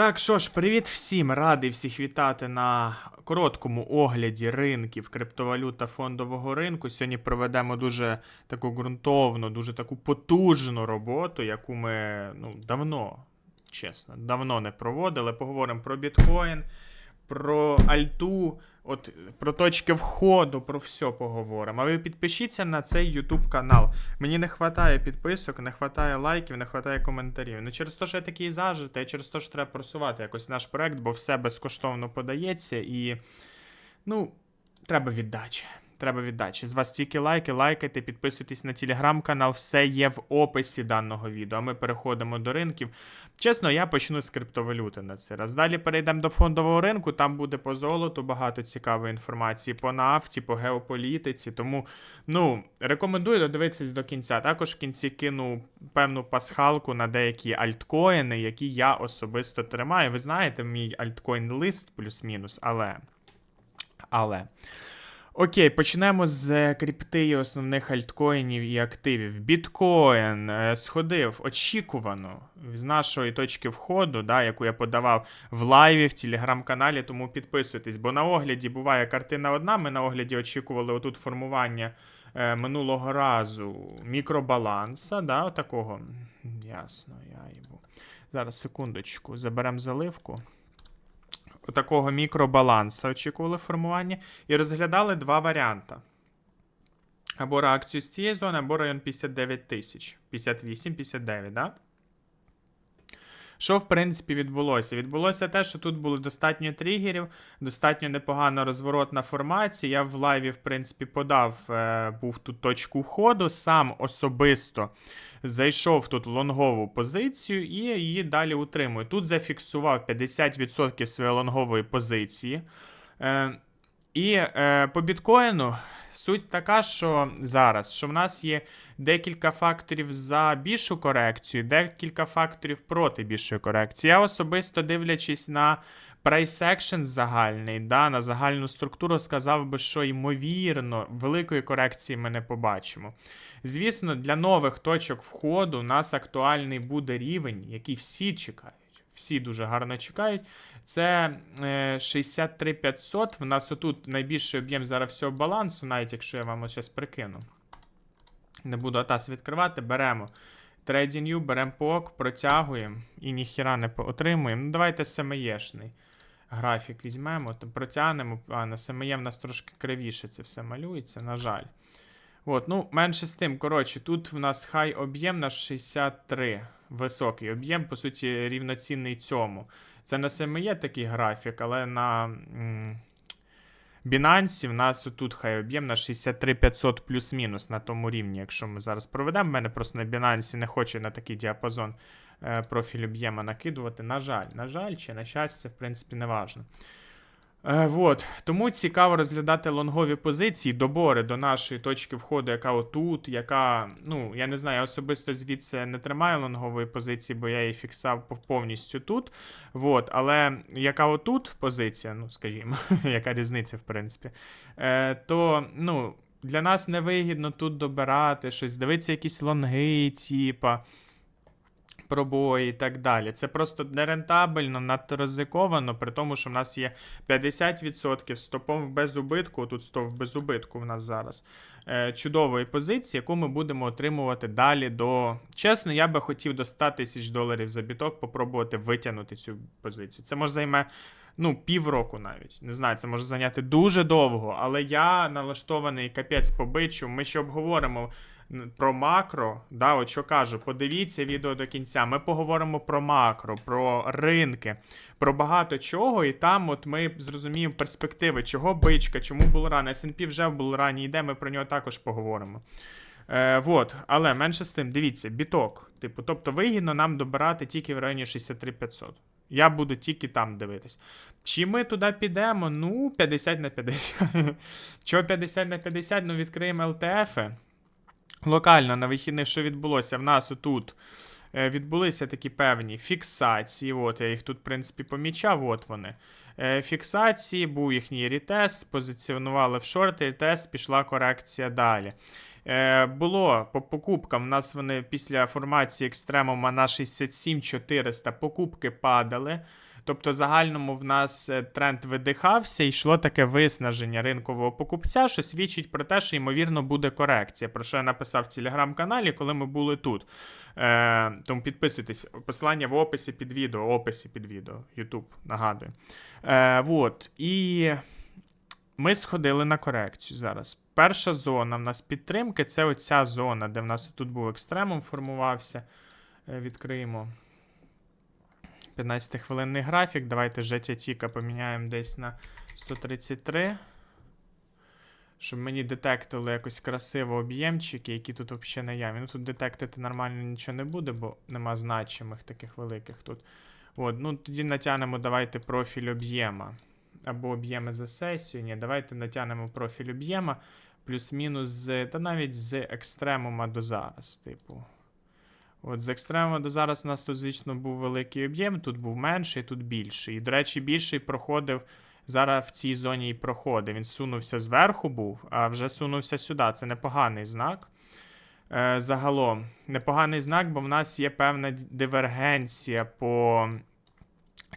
Так, що ж, привіт всім! Радий всіх вітати на короткому огляді ринків криптовалют та фондового ринку. Сьогодні проведемо дуже таку ґрунтовну, дуже таку потужну роботу, яку ми ну, давно, чесно, давно не проводили. Поговоримо про біткоін, про альту, от про точки входу, про все поговоримо. А ви підпишіться на цей YouTube канал. Мені не вистачає підписок, не вистачає лайків, не вистачає коментарів. Не через те, що я такий зажитий, а через те, що треба просувати якось наш проект, бо все безкоштовно подається і. Ну, треба віддачі. Треба віддачі. З вас тільки лайки, лайкайте, підписуйтесь на телеграм-канал, все є в описі даного відео. Ми переходимо до ринків. Чесно, я почну з криптовалюти на цей раз. Далі перейдемо до фондового ринку, там буде по золоту багато цікавої інформації, по нафті, по геополітиці. Тому ну, рекомендую додивитися до кінця. Також в кінці кину певну пасхалку на деякі альткоїни, які я особисто тримаю. Ви знаєте, мій альткоін лист плюс-мінус, але. Але. Окей, почнемо з крипти і основних альткоїнів і активів. Біткоін е, сходив очікувано з нашої точки входу, да, яку я подавав в лайві в телеграм-каналі, тому підписуйтесь, бо на огляді буває картина одна. Ми на огляді очікували отут формування е, минулого разу мікробаланса. да, отакого. Ясно, я їбу. Зараз секундочку, заберемо заливку такого мікробаланса очікували формування і розглядали два варіанти. Або реакцію з цієї зони, або район 59 тисяч. 58-59, да? Що, в принципі, відбулося? Відбулося те, що тут було достатньо тригерів, достатньо непогана розворотна формація. Я в лайві, в принципі, подав, е, був тут точку входу, сам особисто зайшов тут в лонгову позицію і її далі утримую. Тут зафіксував 50% своєї лонгової позиції. Е, І е, по біткоїну суть така, що зараз що в нас є декілька факторів за більшу корекцію, декілька факторів проти більшої корекції. Я особисто дивлячись на Price action загальний, да, на загальну структуру, сказав би, що ймовірно, великої корекції ми не побачимо. Звісно, для нових точок входу у нас актуальний буде рівень, який всі чекають. Всі дуже гарно чекають. Це 63500. В нас отут найбільший об'єм зараз всього балансу, навіть якщо я вам зараз прикину. Не буду атас відкривати, беремо. TradingView, беремо ПОК, протягуємо і ніхіра не отримуємо. Ну, давайте семеєшний графік візьмемо, то протягнемо. А на семеє в нас трошки кривіше це все малюється, на жаль. От, ну, менше з тим, коротше, тут в нас хай об'єм на 63. Високий об'єм, по суті, рівноцінний цьому. Це на семеє такий графік, але на. М Binance в нас тут хай об'єм на 63500 плюс-мінус на тому рівні, якщо ми зараз проведемо. В мене просто на Binance не хоче на такий діапазон е, профіль об'єма накидувати. На жаль, на жаль, чи на щастя, в принципі, не важно. Е, вот. Тому цікаво розглядати лонгові позиції, добори до нашої точки входу, яка отут, яка, ну, я не знаю, я особисто звідси не тримаю лонгової позиції, бо я її фіксав повністю тут. Вот. Але яка отут позиція, ну, скажімо, яка різниця, в принципі, е, то, ну, для нас невигідно тут добирати щось, дивитися якісь лонги, типа пробої і так далі. Це просто нерентабельно, надто ризиковано, при тому, що в нас є 50% стопом в безубитку, тут стоп в безубитку в нас зараз. Е, чудової позиції, яку ми будемо отримувати далі до. Чесно, я би хотів до 100 тисяч доларів за біток попробувати витягнути цю позицію. Це може займе. Ну, півроку навіть. Не знаю, це може зайняти дуже довго, але я налаштований капець по бичу. Ми ще обговоримо про макро, да, от що кажу, подивіться відео до кінця. Ми поговоримо про макро, про ринки, про багато чого, і там от ми зрозуміємо перспективи, чого бичка, чому булран. S&P вже в булрані йде, ми про нього також поговоримо. Е, вот. Але менше з тим, дивіться, біток. Типу, тобто вигідно нам добирати тільки в районі 63500. Я буду тільки там дивитись. Чи ми туди підемо? Ну, 50 на 50. Чого 50 на 50? Ну, відкриємо LTF. Локально на вихідних, що відбулося? В нас отут е, відбулися такі певні фіксації. От, я їх тут, в принципі, помічав. От вони. Е, фіксації, був їхній рітест, позиціонували в шорти, рітест, пішла корекція далі. Е, було по покупкам. У нас вони після формації екстремума на 67 400 покупки падали. Тобто, загальному в нас е, тренд видихався, і йшло таке виснаження ринкового покупця, що свідчить про те, що ймовірно буде корекція. Про що я написав в телеграм-каналі, коли ми були тут. Е, Тому підписуйтесь. Посилання в описі під відео, описі під відео. Ютуб, нагадую. Е, вот. І ми сходили на корекцію зараз. Перша зона в нас підтримки це оця зона, де в нас тут був екстремум формувався. Е, Відкриємо 15-хвилинний графік. Давайте життя Тіка поміняємо десь на 133. Щоб мені детектили якось красиво об'ємчики, які тут взагалі наявні. Ну тут детектити нормально нічого не буде, бо нема значимих таких великих тут. От, ну тоді натягнемо давайте профіль об'єма. Або об'єми за сесію. Ні, давайте натягнемо профіль об'єма. Плюс-мінус з. Та навіть з екстремума до зараз, типу. От з екстремума до зараз у нас тут, звісно, був великий об'єм, тут був менший, тут більший. І, до речі, більший проходив. Зараз в цій зоні і проходить. Він сунувся зверху був, а вже сунувся сюди. Це непоганий знак. Е, загалом, непоганий знак, бо в нас є певна дивергенція по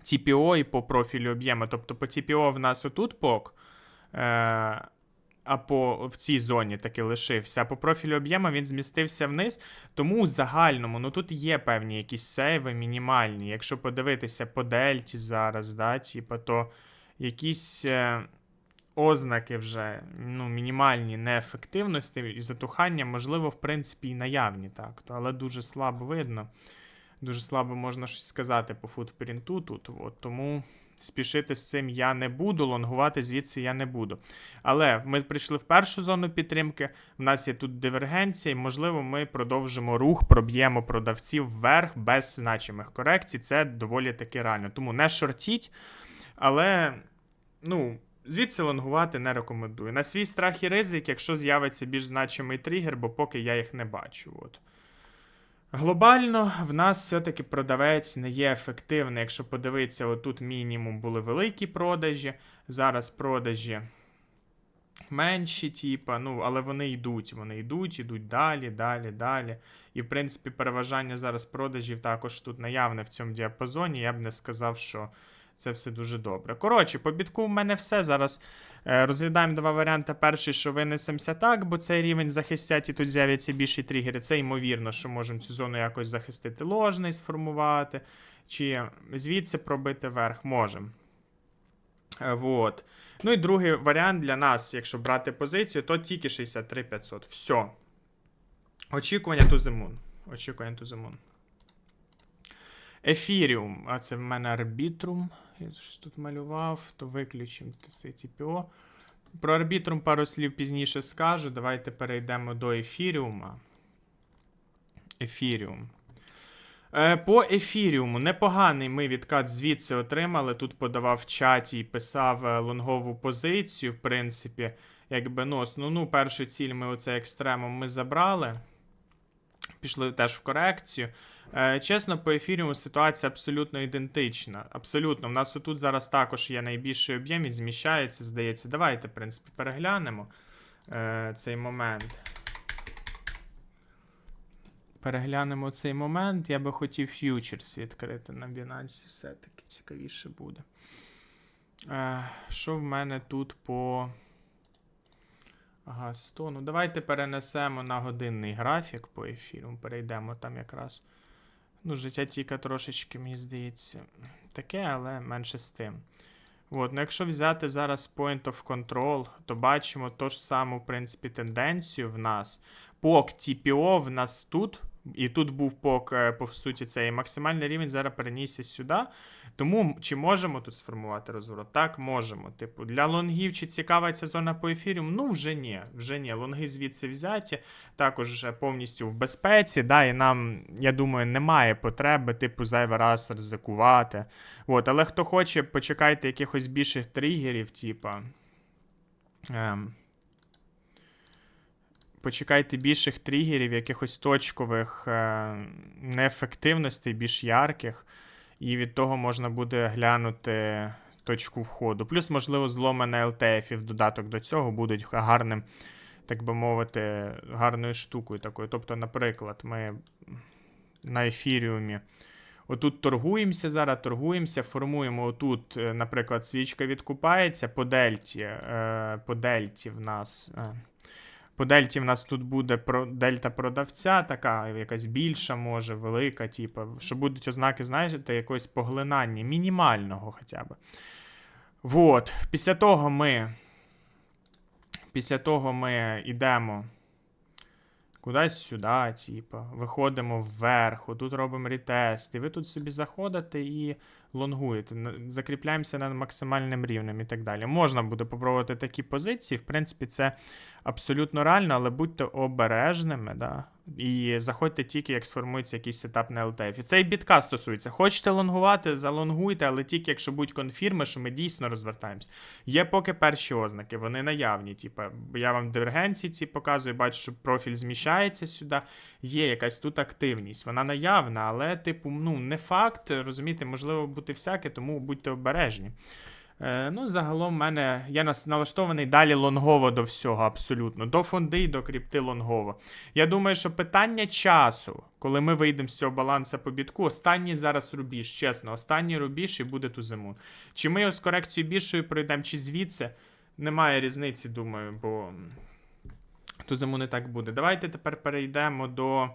TPO і по профілю об'єму. Тобто по TPO в нас отут пок, е, а по в цій зоні таки лишився. А по профілю об'єму він змістився вниз. Тому у загальному, ну тут є певні якісь сейви мінімальні. Якщо подивитися по дельті зараз, да, типу, то якісь е, ознаки вже ну, мінімальні неефективності і затухання, можливо, в принципі, і наявні, так. Але дуже слабо видно. Дуже слабо можна щось сказати по футпринту тут. От, тому спішити з цим я не буду, лонгувати звідси я не буду. Але ми прийшли в першу зону підтримки. В нас є тут дивергенція, і можливо, ми продовжимо рух, проб'ємо продавців вверх без значимих корекцій. Це доволі таки реально. Тому не шортіть, але ну. Звідси лонгувати не рекомендую. На свій страх і ризик, якщо з'явиться більш значимий тригер, бо поки я їх не бачу. От. Глобально в нас все-таки продавець не є ефективний. Якщо подивитися, отут мінімум були великі продажі, зараз продажі менші, типа, ну, але вони йдуть, вони йдуть, йдуть далі, далі, далі. І, в принципі, переважання зараз продажів також тут наявне в цьому діапазоні. Я б не сказав, що це все дуже добре. Коротше, по бітку в мене все. Зараз е, розглядаємо два варіанти. Перший, що винесемося так, бо цей рівень захистять і тут з'являться більші тригери. Це ймовірно, що можемо цю зону якось захистити ложний, сформувати, чи звідси пробити верх. Можемо. Е, Вот. Ну і другий варіант для нас, якщо брати позицію, то тільки 63 500. Все. Очікування тузимун. Очікування тузимун. Ефіріум. А це в мене арбітрум. Я щось тут малював, то виключимо це TPO. Про арбітрум пару слів пізніше скажу. Давайте перейдемо до ефіріума. Ефіріум. Е, По ефіріуму непоганий ми відкат звідси отримали. Тут подавав в чаті і писав е, лонгову позицію. В принципі, якби ну, основну першу ціль ми оце екстремум ми забрали. Пішли теж в корекцію. Е, Чесно, по ефіріуму ситуація абсолютно ідентична. Абсолютно. У нас отут зараз також є найбільший об'єм і зміщається, здається. Давайте, в принципі, переглянемо е, цей момент. Переглянемо цей момент. Я би хотів фьючерс відкрити на Binance, все-таки цікавіше буде. Е, що в мене тут по. Ага, 100. Ну, давайте перенесемо на годинний графік по ефіру. Перейдемо там якраз. Ну, життя тіка трошечки, мені здається, таке, але менше з тим. От, ну якщо взяти зараз point of control, то бачимо ту ж саму, в принципі, тенденцію в нас. Пок TPO в нас тут, і тут був пок, е, по суті, цей максимальний рівень зараз перенісся сюди. Тому чи можемо тут сформувати розворот? Так, можемо. Типу, для лонгів чи цікава ця зона по ефіріум? Ну, вже ні. Вже ні. Лонги звідси взяті, також повністю в безпеці. Да, І нам, я думаю, немає потреби, типу, зайвий раз ризикувати. От, але хто хоче, почекайте якихось більших тригерів, типа. Ем, почекайте більших тригерів, якихось точкових е, неефективностей, більш ярких, і від того можна буде глянути точку входу. Плюс, можливо, зломи на LTF в додаток до цього будуть гарним, так би мовити, гарною штукою такою. Тобто, наприклад, ми на ефіріумі Отут торгуємося зараз, торгуємося, формуємо отут, е, наприклад, свічка відкупається по дельті. Е, по дельті в нас. По дельті в нас тут буде про, дельта продавця, така якась більша, може, велика, типу, що будуть ознаки, знаєте, якогось поглинання, мінімального хоча б. Вот. Після того ми. Після того ми йдемо кудись сюди, типу, виходимо вверх, тут робимо ретест, і ви тут собі заходите і лонгуєте, закріпляємося над максимальним рівнем і так далі. Можна буде попробувати такі позиції. В принципі, це абсолютно реально, але будьте обережними, да? І заходьте тільки, як сформується якийсь сетап на LTF. І це бітка стосується. Хочете лонгувати, залонгуйте, але тільки якщо будуть конфірми, що ми дійсно розвертаємось. Є поки перші ознаки, вони наявні. Типу, я вам дивергенції ці показую, бачу, що профіль зміщається сюди. Є якась тут активність, вона наявна, але, типу, ну, не факт, розумієте, можливо бути всяке, тому будьте обережні. Е, ну, загалом, в мене я налаштований далі лонгово до всього, абсолютно. До фонди і до крипти лонгово. Я думаю, що питання часу, коли ми вийдемо з цього балансу по бітку, останній зараз рубіж, чесно, останній рубіж і буде тузимун. Чи ми його з корекцією більшою пройдемо, чи звідси, немає різниці, думаю, бо тузимун не так буде. Давайте тепер перейдемо до.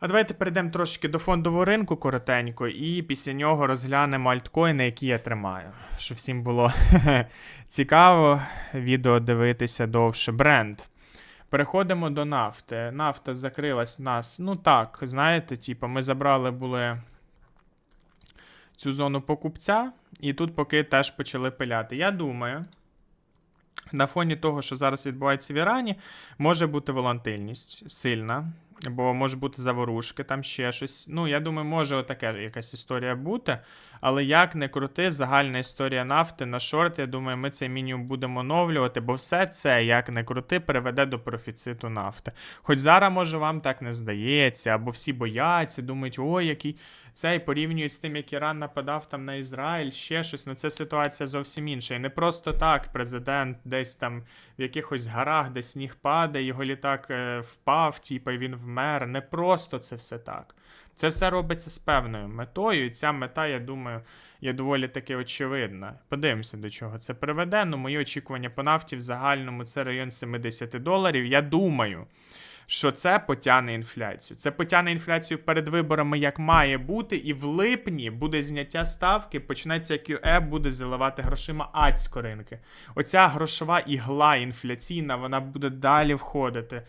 А давайте перейдемо трошки до фондового ринку коротенько, і після нього розглянемо альткоїни, які я тримаю. Щоб всім було цікаво відео дивитися довше. Бренд. Переходимо до нафти. Нафта закрилась в нас. Ну так, знаєте, типу, ми забрали були цю зону покупця, і тут поки теж почали пиляти. Я думаю, на фоні того, що зараз відбувається в Ірані, може бути волатильність сильна. Бо може бути заворушки, там ще щось. Ну, я думаю, може отаке якась історія бути. Але як не крути, загальна історія нафти на шорт, я думаю, ми цей мінімум будемо оновлювати, бо все це, як не крути, приведе до профіциту нафти. Хоч зараз, може, вам так не здається, або всі бояться, думають, ой, який цей порівнюють з тим, як Іран нападав там на Ізраїль, ще щось. Ну це ситуація зовсім інша. І не просто так президент десь там в якихось горах, де сніг падає, його літак е, впав, типу, і він вмер. Не просто це все так. Це все робиться з певною метою, і ця мета, я думаю, є доволі таки очевидна. Подивимося, до чого це приведе. Ну, мої очікування по нафті в загальному це район 70 доларів. Я думаю, що це потягне інфляцію. Це потягне інфляцію перед виборами, як має бути, і в липні буде зняття ставки, почнеться QE, буде заливати грошима адсько ринки. Оця грошова ігла інфляційна, вона буде далі входити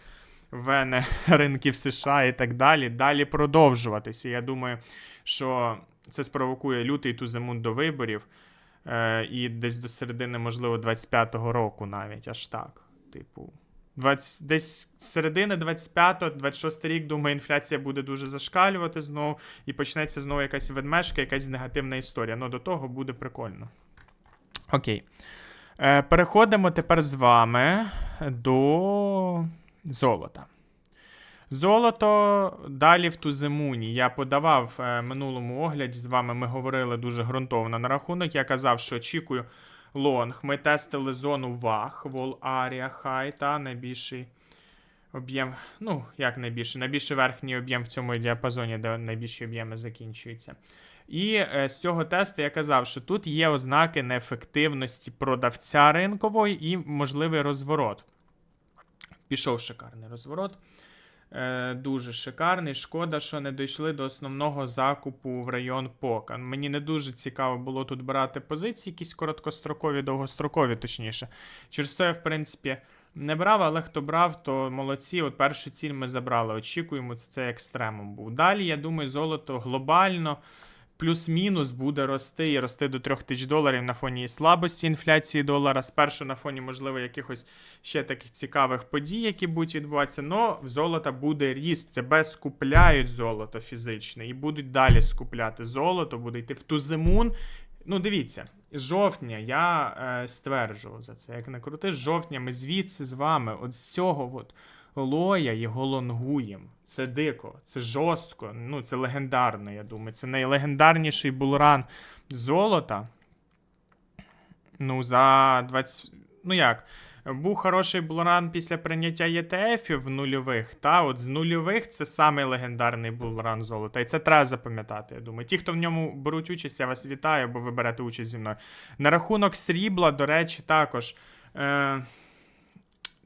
в вени ринків США і так далі, далі продовжуватися. Я думаю, що це спровокує лютий туземун до виборів. Е, і десь до середини, можливо, 25-го року навіть аж так. Типу, 20, десь з середини 25-26 рік, думаю, інфляція буде дуже зашкалювати знову, і почнеться знову якась ведмежка, якась негативна історія. Ну, до того буде прикольно. Окей. Е, переходимо тепер з вами до золота. Золото далі в Туземуні. Я подавав е, минулому огляді з вами. Ми говорили дуже ґрунтовно на рахунок. Я казав, що очікую лонг. Ми тестили зону ваг, Вол Арія Хай та найбільший об'єм. Ну, як найбільший, найбільший верхній об'єм в цьому діапазоні, де найбільші об'єми закінчуються. І е, з цього тесту я казав, що тут є ознаки неефективності продавця ринкової і можливий розворот. Пішов шикарний розворот. Е, дуже шикарний. Шкода, що не дійшли до основного закупу в район Пока. Мені не дуже цікаво було тут брати позиції, якісь короткострокові, довгострокові, точніше. Через то я, в принципі, не брав, але хто брав, то молодці. От першу ціль ми забрали. Очікуємо, це, це екстремум був. Далі, я думаю, золото глобально. Плюс-мінус буде рости і рости до 3 тисяч доларів на фоні слабості інфляції долара. Спершу на фоні, можливо, якихось ще таких цікавих подій, які будуть відбуватися. Но в золота буде ріст. Тебе скупляють золото фізичне і будуть далі скупляти золото, буде йти в тузимун. Ну, дивіться, жовтня я е, стверджував за це. Як не крути, жовтня ми звідси з вами, от з цього от лоя його лонгуємо. Це дико, це жорстко, ну це легендарно, я думаю. Це найлегендарніший булран золота. Ну, за 20. Ну як? Був хороший булран після прийняття ETF в нульових. Та от з нульових це самий легендарний булран золота. І це треба запам'ятати. Я думаю. Ті, хто в ньому беруть участь, я вас вітаю, бо ви берете участь зі мною. На рахунок срібла, до речі, також. Е-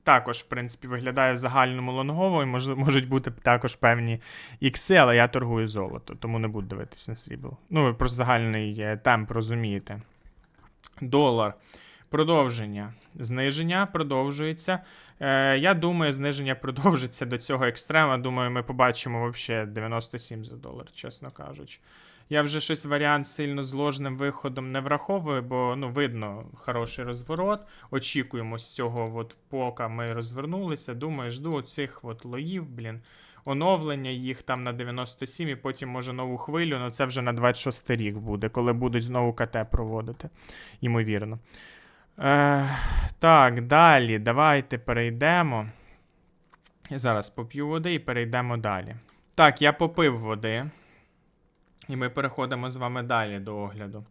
також, в принципі, виглядає в загальному лонгово, і мож, можуть бути також певні ікси, але я торгую золото, тому не буду дивитися на срібло. Ну, ви просто загальний е, темп розумієте. Долар. Продовження. Зниження продовжується. Е, я думаю, зниження продовжиться до цього екстрема. Думаю, ми побачимо взагалі 97 за долар, чесно кажучи. Я вже щось варіант сильно з ложним виходом не враховую, бо ну, видно хороший розворот. Очікуємо з цього, от, поки ми розвернулися. Думаю, жду оцих от лоїв, блін. Оновлення їх там на 97 і потім може нову хвилю, але це вже на 26 рік буде, коли будуть знову КТ проводити. Ймовірно. Е, так, далі. Давайте перейдемо. Я зараз поп'ю води і перейдемо далі. Так, я попив води. І ми переходимо з вами далі до огляду.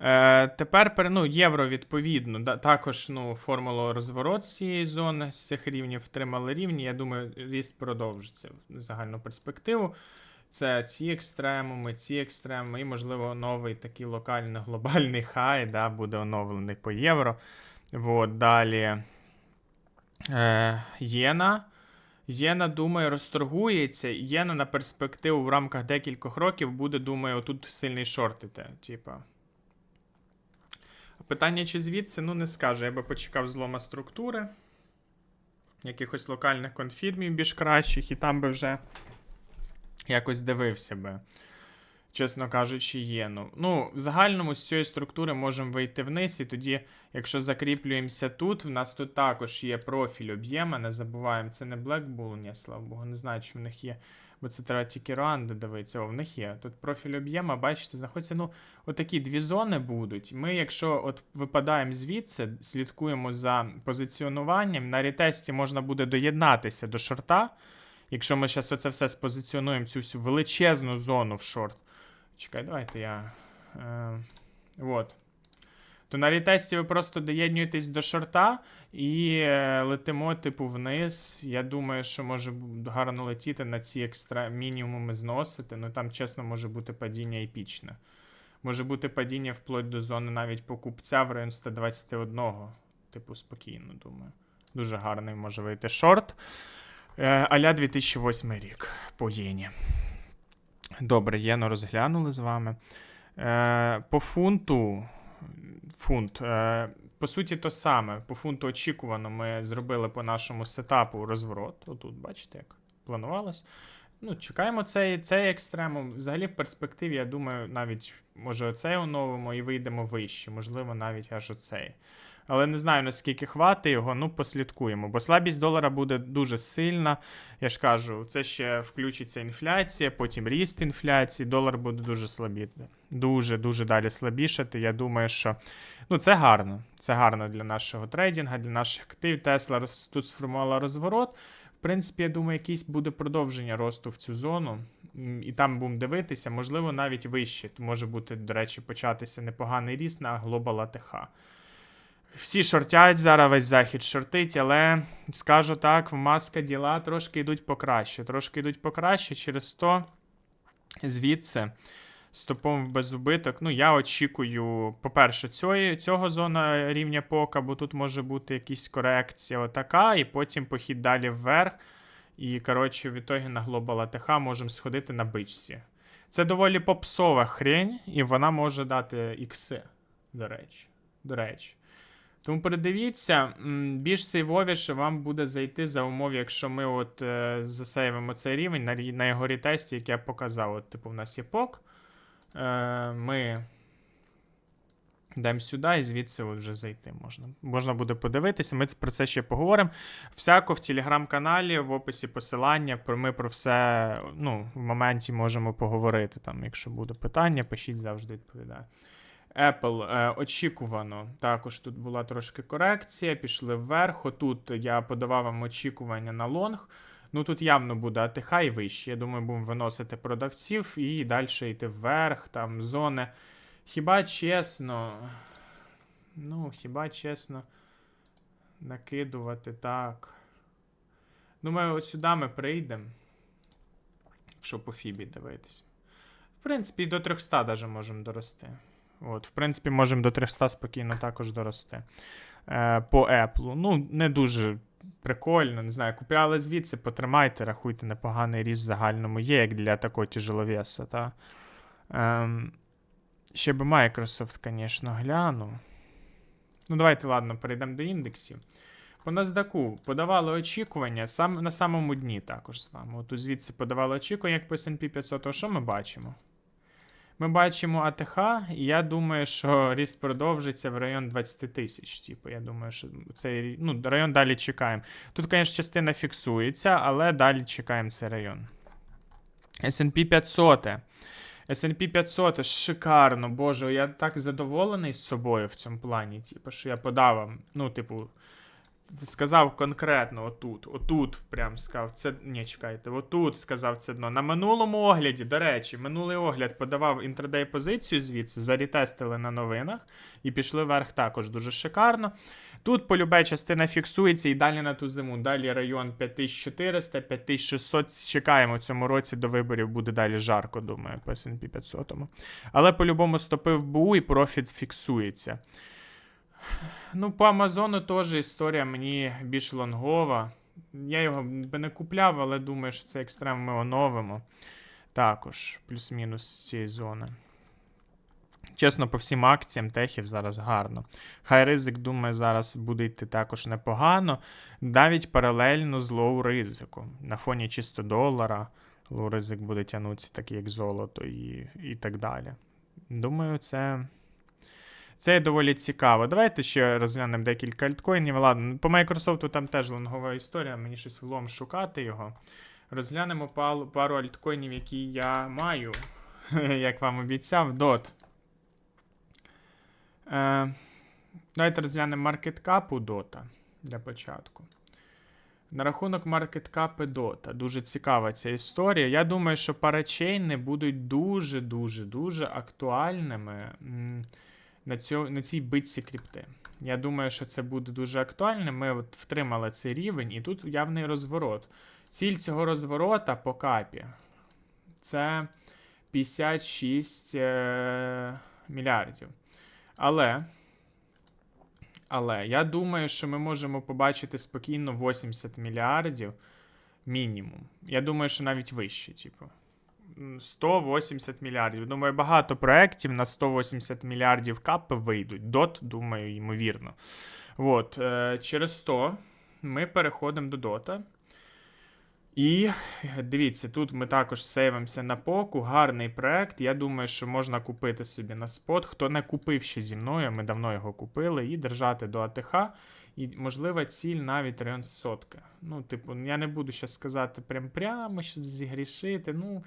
Е, тепер ну, євро, відповідно, да, також ну, формула розворот цієї зони, з цих рівнів втримали рівні. Я думаю, ріст продовжиться в загальну перспективу. Це ці екстремуми, ці екстремуми, і, можливо, новий такий локальний глобальний хай да, буде оновлений по євро. От, далі е, Єна. Єна, думаю, розторгується. Єна на перспективу в рамках декількох років буде, думаю, отут сильний шортити. Типа. Питання, чи звідси, ну не скажу. Я би почекав злома структури, якихось локальних конфірмів більш кращих, і там би вже якось дивився би. Чесно кажучи, єну. Ну, в загальному з цієї структури можемо вийти вниз, і тоді, якщо закріплюємося тут, в нас тут також є профіль об'єма, не забуваємо, це не Black Bull, ні, слава Богу, не знаю, чи в них є. Бо це треба тільки ранди дивитися. О, в них є. Тут профіль об'єма, бачите, знаходиться. Ну, отакі дві зони будуть. Ми, якщо от випадаємо звідси, слідкуємо за позиціонуванням, на ретесті можна буде доєднатися до шорта. Якщо ми зараз оце все спозиціонуємо, цю всю величезну зону в шорт. Чекай, давайте я. Е. То на ретесті ви просто доєднуєтесь до шорта і е, летимо, типу, вниз. Я думаю, що може гарно летіти на ці екстра мінімуми зносити. Ну там, чесно, може бути падіння епічне. Може бути падіння вплоть до зони навіть покупця в район 121. Типу, спокійно, думаю. Дуже гарний може вийти шорт. Е, Аля 2008 рік по єні. Добре, єну розглянули з вами. Е, по фунту. Фунт. Е, по суті, то саме. По фунту очікувано ми зробили по нашому сетапу розворот. Отут, бачите, як планувалось. Ну, чекаємо цей, цей екстремум. Взагалі, в перспективі, я думаю, навіть може оцей оновимо і вийдемо вище, можливо, навіть аж оцей. Але не знаю, наскільки хватить його, ну послідкуємо. Бо слабість долара буде дуже сильна. Я ж кажу, це ще включиться інфляція, потім ріст інфляції, долар буде дуже слабіти. Дуже, дуже далі слабішати. Я думаю, що ну, це гарно. Це гарно для нашого трейдинга, для наших активів. Тесла тут сформувала розворот. В принципі, я думаю, якийсь буде продовження росту в цю зону. І там будемо дивитися, можливо, навіть вище. Може бути, до речі, початися непоганий ріст на Global ATH. Всі шортять зараз, весь захід шортить, але скажу так, в маска діла трошки йдуть покраще. Трошки йдуть покраще через 100 звідси. Стопом в безубиток. Ну, я очікую, по-перше, цього, цього зона рівня пока, бо тут може бути якась корекція отака, і потім похід далі вверх. І, коротше, в ітогі на Global ATH можемо сходити на бичці. Це доволі попсова хрень, і вона може дати ікси, до речі. До речі. Тому передивіться, більш сейвовіше вам буде зайти за умов, якщо ми от е, засейвимо цей рівень на, на його рітесті, як я показав. От, типу, в нас є пок. Е, ми йдемо сюди і звідси от вже зайти можна. Можна буде подивитися, ми про це ще поговоримо. Всяко в телеграм-каналі, в описі посилання. Ми про все ну, в моменті можемо поговорити. Там, якщо буде питання, пишіть завжди відповідаю. Apple е, очікувано. Також тут була трошки корекція, пішли вверх. Отут я подавав вам очікування на лонг. Ну тут явно буде АТХ і вище. Я думаю, будемо виносити продавців і далі йти вверх, там зони. Хіба чесно. Ну, хіба чесно. накидувати так. Думаю, ось сюди ми прийдемо. Якщо по Фібі дивитись. В принципі, до 300 даже можемо дорости. От, в принципі, можемо до 300 спокійно також дорости. Е, по Apple. Ну, не дуже прикольно, не знаю. Купляли звідси, потримайте, рахуйте, непоганий ріст загальному є, як для такого тяжеловеса, та. Ем, ще би Microsoft, звісно, гляну. Ну, давайте, ладно, перейдемо до індексів. По NASDAQ подавали очікування сам, на самому дні також з вами. От звідси подавали очікування, як по S&P 500. А що ми бачимо? Ми бачимо АТХ, і я думаю, що ріст продовжиться в район 20 тисяч. Типу, я думаю, що цей ну, район далі чекаємо. Тут, звісно, частина фіксується, але далі чекаємо цей район. S&P 500. S&P 500 шикарно, боже, я так задоволений з собою в цьому плані. Типу, що я подав вам, ну, типу, сказав конкретно отут, отут прям сказав, це. Ні, чекайте, отут сказав це дно. На минулому огляді, до речі, минулий огляд подавав інтрадей позицію звідси, зарітестили на новинах і пішли вверх також дуже шикарно. Тут полюбе частина фіксується і далі на ту зиму. Далі район 5400, 5600. Чекаємо в цьому році до виборів буде далі жарко, думаю, по S&P 500. Але по-любому стопи в БУ і профіт фіксується. Ну, по Амазону теж історія мені більш лонгова. Я його би не купляв, але думаю, що це екстрем ми оновимо. Також, плюс-мінус з цієї зони. Чесно, по всім акціям техів зараз гарно. Хай ризик, думаю, зараз буде йти також непогано. Навіть паралельно з лоу ризиком. На фоні чисто долара лоу ризик буде тягнутися, так як золото і, і так далі. Думаю, це. Це доволі цікаво. Давайте ще розглянемо декілька альткоїнів. Ладно, по Microsoft там теж лонгова історія, мені щось влом шукати його. Розглянемо пару, альткоїнів, які я маю, як вам обіцяв, DOT. Е, давайте розглянемо маркеткапу DOTA для початку. На рахунок маркеткапи Dota. Дуже цікава ця історія. Я думаю, що парачейни будуть дуже-дуже-дуже актуальними. На, цьо, на цій битці крипти. Я думаю, що це буде дуже актуально. Ми от втримали цей рівень, і тут явний розворот. Ціль цього розворота по капі це 56 е, мільярдів. Але, але я думаю, що ми можемо побачити спокійно 80 мільярдів мінімум. Я думаю, що навіть вище, типу. 180 мільярдів. Думаю, багато проєктів на 180 мільярдів капи вийдуть. Дот, думаю, ймовірно. От, е, через 100 ми переходимо до дота. І дивіться, тут ми також сейвимося на поку. Гарний проект. Я думаю, що можна купити собі на спот. Хто не купив ще зі мною, ми давно його купили, і держати до АТХ. І, можлива, ціль навіть район сотка. Ну, типу, я не буду зараз сказати прям прямо, щоб зігрішити. Ну,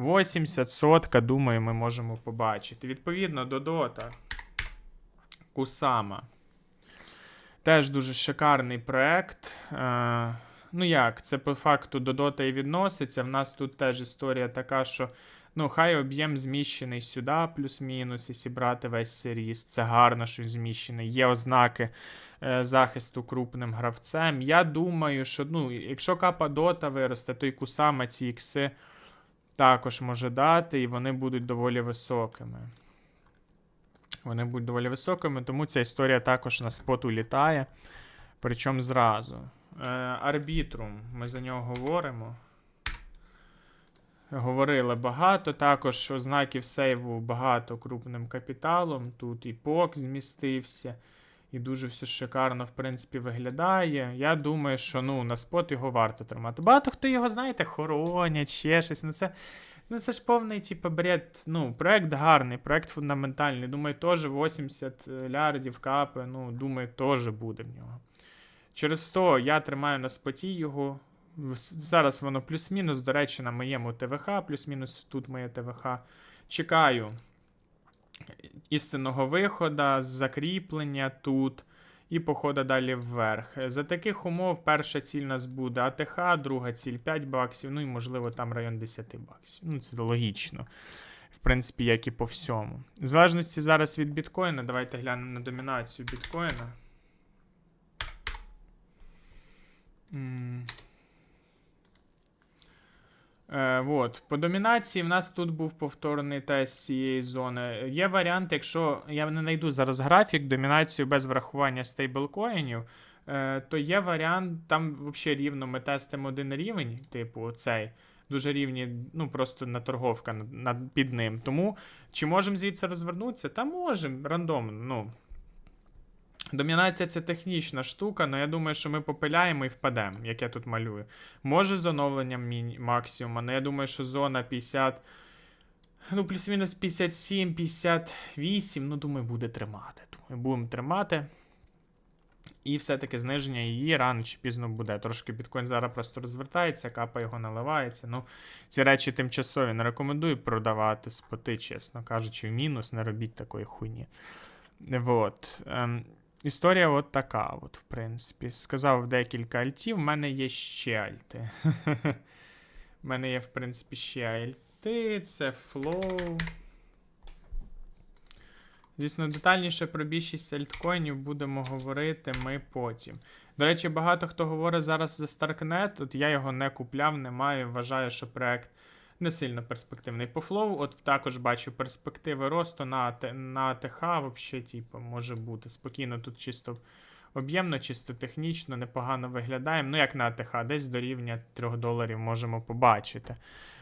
80 сотка, думаю, ми можемо побачити. Відповідно до дота. Кусама. Теж дуже шикарний проект. Е, ну як, це по факту до дота і відноситься. В нас тут теж історія така, що ну, хай об'єм зміщений сюди, плюс-мінус, якщо брати весь цей ріст. Це гарно, що зміщений. Є ознаки е, захисту крупним гравцем. Я думаю, що ну, якщо капа дота виросте, то і кусама ці ікси також може дати, і вони будуть доволі високими. Вони будуть доволі високими, тому ця історія також на споту літає. Причому зразу. Е, Арбітрум, ми за нього говоримо. Говорили багато. Також ознаків сейву багато крупним капіталом. Тут і ПОК змістився. І дуже все шикарно, в принципі, виглядає. Я думаю, що ну, на спот його варто тримати. Багато хто його, знаєте, хоронять, ще щось. Ну це ну, це ж повний, типу, бред. Ну, проект гарний, проект фундаментальний. Думаю, теж 80 лярдів капи. Ну, думаю, теж буде в нього. Через то я тримаю на споті його. Зараз воно плюс-мінус, до речі, на моєму ТВХ, плюс-мінус тут моє ТВХ. Чекаю істинного виходу, закріплення тут і походу далі вверх. За таких умов перша ціль у нас буде АТХ, друга ціль 5 баксів, ну і, можливо, там район 10 баксів. Ну, це логічно. В принципі, як і по всьому. В залежності зараз від біткоїна, давайте глянемо на домінацію біткоїна. Е, вот. По домінації в нас тут був повторний тест цієї зони. Є варіант, якщо я не знайду зараз графік, домінацію без врахування стейблкоїнів, е, то є варіант, там взагалі рівно ми тестимо один рівень, типу цей. Дуже рівні, ну просто на торговка над, над, під ним. Тому чи можемо звідси розвернутися? Та можемо, рандомно. Ну. Домінація це технічна штука, але я думаю, що ми попиляємо і впадемо, як я тут малюю. Може з оновленням міні- максимума, але я думаю, що зона 50. Ну, плюс-мінус 57, 58. Ну, думаю, буде тримати. Думаю, будемо тримати. І все-таки зниження її рано чи пізно буде. Трошки біткоін зараз просто розвертається, капа його наливається. Ну, ці речі тимчасові. Не рекомендую продавати споти, чесно кажучи, в мінус, не робіть такої хуйні. Вот. Історія от така, от, в принципі. Сказав декілька альтів, в мене є ще альти. У мене є, в принципі, ще альти, це flow. Звісно, детальніше про більшість альткоїнів будемо говорити ми потім. До речі, багато хто говорить зараз за Starknet, от я його не купляв, не маю, вважаю, що проект не сильно перспективний. По флоу, от також бачу перспективи росту на, на АТХ, взагалі, типу, може бути. Спокійно, тут чисто об'ємно, чисто технічно, непогано виглядаємо. Ну, як на АТХ, десь до рівня 3 доларів можемо побачити.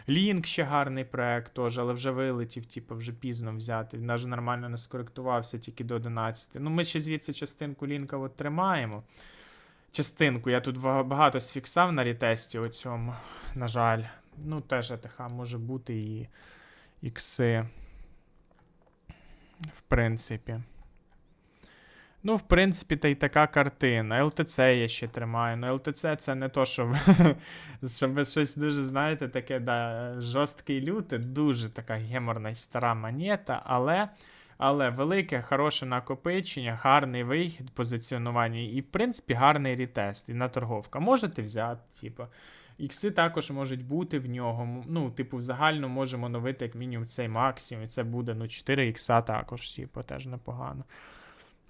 Лінк ще гарний проект теж, але вже вилетів, типу, вже пізно взяти. Він навіть нормально не скоректувався тільки до 11. Ну, ми ще звідси частинку лінка от тримаємо. Частинку, я тут багато сфіксав на рітесті у цьому, на жаль. Ну, теж АТХ може бути і ікси. В принципі. Ну, в принципі, та й така картина. ЛТЦ я ще тримаю. Ну, ЛТЦ це не то, що ви, щось дуже, знаєте, таке, да, жорсткий люте, дуже така геморна й стара монета, але. Але велике, хороше накопичення, гарний вихід, позиціонування і, в принципі, гарний рітест і на торговка. Можете взяти, типу. Ікси також можуть бути в нього. Ну, типу, в загально можемо оновити як мінімум цей максимум. І це буде ну, 4 ікса також, типу, теж непогано.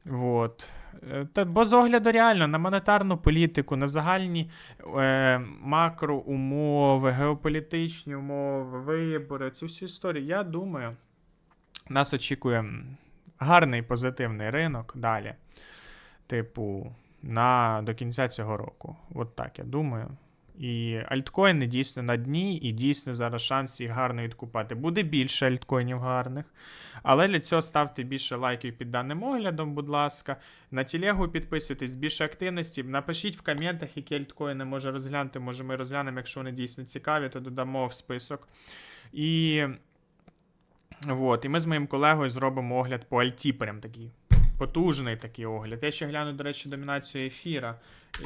Вот. Е, Та, бо з огляду реально на монетарну політику, на загальні е, макроумови, геополітичні умови, вибори, цю всю історію, я думаю, нас очікує гарний позитивний ринок далі. Типу, на, до кінця цього року. От так я думаю. І альткоїни дійсно на дні, і дійсно зараз шанс їх гарно відкупати. Буде більше альткоїнів гарних. Але для цього ставте більше лайків під даним оглядом, будь ласка. На телегу підписуйтесь, більше активності. Напишіть в коментах, які альткоїни може розглянути. Може, ми розглянемо, якщо вони дійсно цікаві, то додамо в список. І, от, і ми з моїм колегою зробимо огляд по альті, прям такий потужний такий огляд. Я ще гляну, до речі, домінацію ефіра.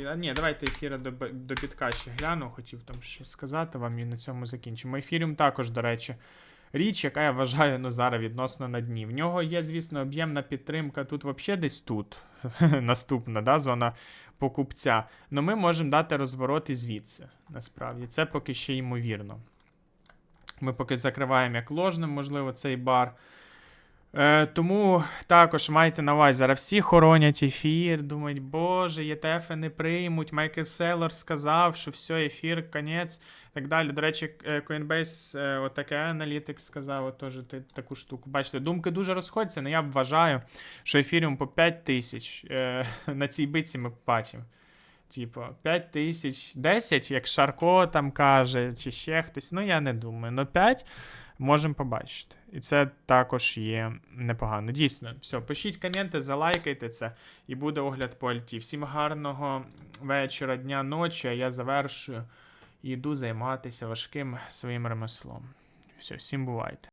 А, ні, давайте ефіра до, до бітка ще гляну. Хотів там щось сказати вам і на цьому закінчимо. Ефіріум також, до речі. Річ, яка я вважаю ну, зараз відносно на дні. В нього є, звісно, об'ємна підтримка. Тут взагалі десь тут наступна да, зона покупця. Но ми можемо дати розворот і звідси. Насправді, це поки ще ймовірно. Ми поки закриваємо як ложним, можливо, цей бар. Е, тому також майте на увазі, зараз всі хоронять ефір, думають, боже, ЄТФ не приймуть. Майкл Селлер сказав, що все, ефір, конець. Так далі. До речі, е, Coinbase, е, отаке Analytics сказав теж таку штуку. Бачите, думки дуже розходяться, але я вважаю, що ефіріум по 5 тисяч е, на цій битці ми бачимо. Типу, 5 тисяч, 10, як Шарко там каже, чи ще хтось. Ну, я не думаю. Ну, 5 можемо побачити. І це також є непогано. Дійсно, все, пишіть коменти, залайкайте це, і буде огляд по альті. Всім гарного вечора, дня, ночі. Я завершую і йду займатися важким своїм ремеслом. Все, всім бувайте.